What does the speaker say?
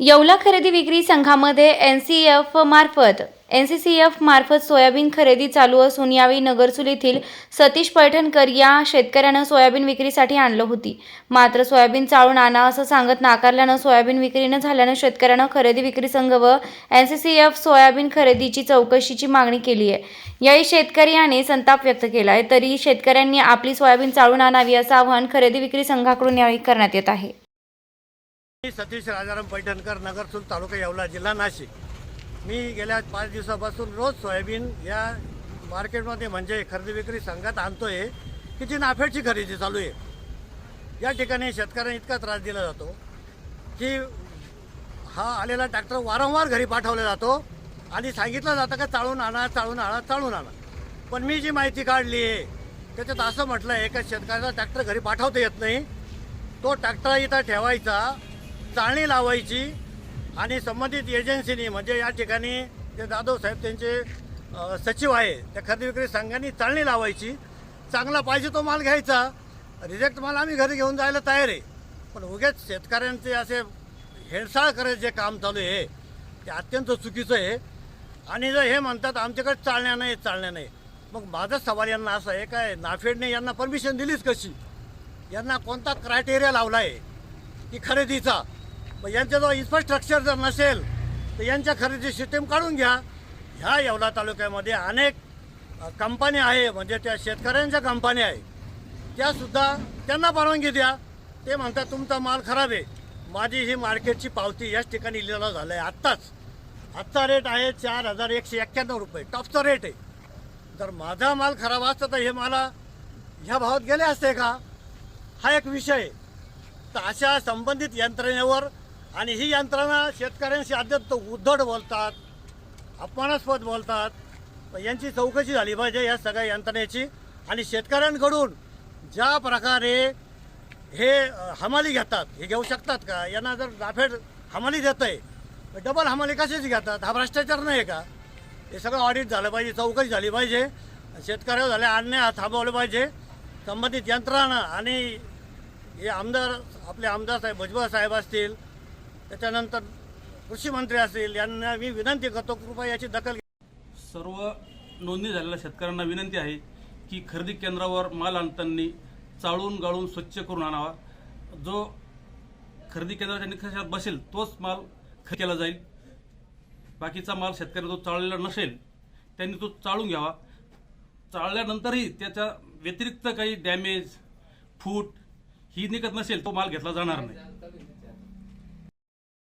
येवला खरेदी विक्री संघामध्ये एन सी एफ मार्फत एन सी सी एफ मार्फत सोयाबीन खरेदी चालू असून यावेळी नगरसूल येथील सतीश पैठणकर या शेतकऱ्यानं सोयाबीन विक्रीसाठी आणलं होती. मात्र सोयाबीन चाळून आणा असं सांगत नाकारल्यानं सोयाबीन विक्री न झाल्यानं शेतकऱ्यानं खरेदी विक्री संघ व N C C F soyabean खरेदीची चौकशीची मागणी केली आहे. यावेळी शेतकऱ्याने संताप व्यक्त केला आहे. तरी शेतकऱ्यांनी आपली सोयाबीन चाळून आणावी असं आवाहन खरेदी विक्री संघाकडून यावेळी करण्यात येत आहे. मी सतीश राजाराम पैठणकर नगरसूल तालुका येवला जिल्हा नाशिक. मी गेल्या पाच दिवसापासून रोज सोयाबीन या मार्केटमध्ये म्हणजे खरेदी विक्री संघात आणतोय की जी नाफेडची खरेदी चालू आहे. या ठिकाणी शेतकऱ्यांना इतका त्रास दिला जातो की हा आलेला ट्रॅक्टर वारंवार घरी पाठवला जातो आणि सांगितलं जातं का चाळून आणा चाळून आणा चाळून आणा. पण मी जी माहिती काढली आहे त्याच्यात असं म्हटलं आहे का शेतकऱ्याचा ट्रॅक्टर घरी पाठवता येत नाही. तो ट्रॅक्टर इथं ठेवायचा चाळणी लावायची आणि संबंधित एजन्सीनी म्हणजे या ठिकाणी जे जाधव साहेब त्यांचे सचिव आहे त्या खरेदी विक्री संघांनी चाळणी लावायची. चांगला पाहिजे तो माल घ्यायचा. रिजेक्ट माल आम्ही घरी घेऊन जायला तयार आहे. पण उगेच शेतकऱ्यांचे असे हेळसाळ करायचं जे काम चालू आहे ते अत्यंत चुकीचं आहे. आणि जर हे म्हणतात आमच्याकडे चालण्या नाही चालण्या नाही. मग माझा सवाल यांना असा आहे काय नाफेडने यांना परमिशन दिलीच कशी? यांना कोणता क्रायटेरिया लावला आहे की खरेदीचा. मग यांच्याजवळ इन्फ्रास्ट्रक्चर जर नसेल तर यांच्या खरेदी सिस्टीम काढून घ्या. ह्या येवला तालुक्यामध्ये अनेक कंपन्या आहे म्हणजे त्या शेतकऱ्यांच्या कंपन्या आहे. त्यासुद्धा त्यांना परवानगी द्या. ते म्हणतात तुमचा माल खराब आहे. माझी ही मार्केटची पावती याच ठिकाणी लिहिला झालं आहे आत्ताच. आजचा रेट आहे चार हजार एकशे एक्क्याण्णव रुपये. टॉपचा रेट आहे. जर माझा माल खराब असता तर हे मला ह्या भावात गेले असते का? हा एक विषय आहे. तर अशा संबंधित यंत्रणेवर आणि ही यंत्रणा शेतकऱ्यांशी अत्यंत उद्धट बोलतात अपमानास्पद बोलतात. यांची चौकशी झाली पाहिजे या सगळ्या यंत्रणेची. आणि शेतकऱ्यांकडून ज्या प्रकारे हे हमाली घेतात हे घेऊ शकतात का? यांना जर जाफेड हमाली देत आहे डबल हमाली कशाची घेतात? हा भ्रष्टाचार नाही आहे का? हे सगळं ऑडिट झालं पाहिजे चौकशी झाली पाहिजे. शेतकऱ्यावर झाले अन्याय हा थांबवलं पाहिजे. संबंधित यंत्रणा आणि हे आमदार आपले आमदार साहेब भुजबळ साहेब असतील त्याच्यानंतर कृषी मंत्री असतील यांना मी विनंती करतो कृपया याची दखल सर्व नोंदणी झालेल्या शेतकऱ्यांना विनंती आहे की खरेदी केंद्रावर माल आणताना चाळून गाळून स्वच्छ करून आणावा. जो खरेदी केंद्राच्या निकषात बसेल तोच माल खरेदी केला जाईल. बाकीचा माल शेतकरी जो चाळलेला नसेल त्यांनी तो चाळून घ्यावा. चाळल्यानंतरही त्याच्या व्यतिरिक्त काही डॅमेज फूट ही निघत नसेल तो माल घेतला जाणार नाही.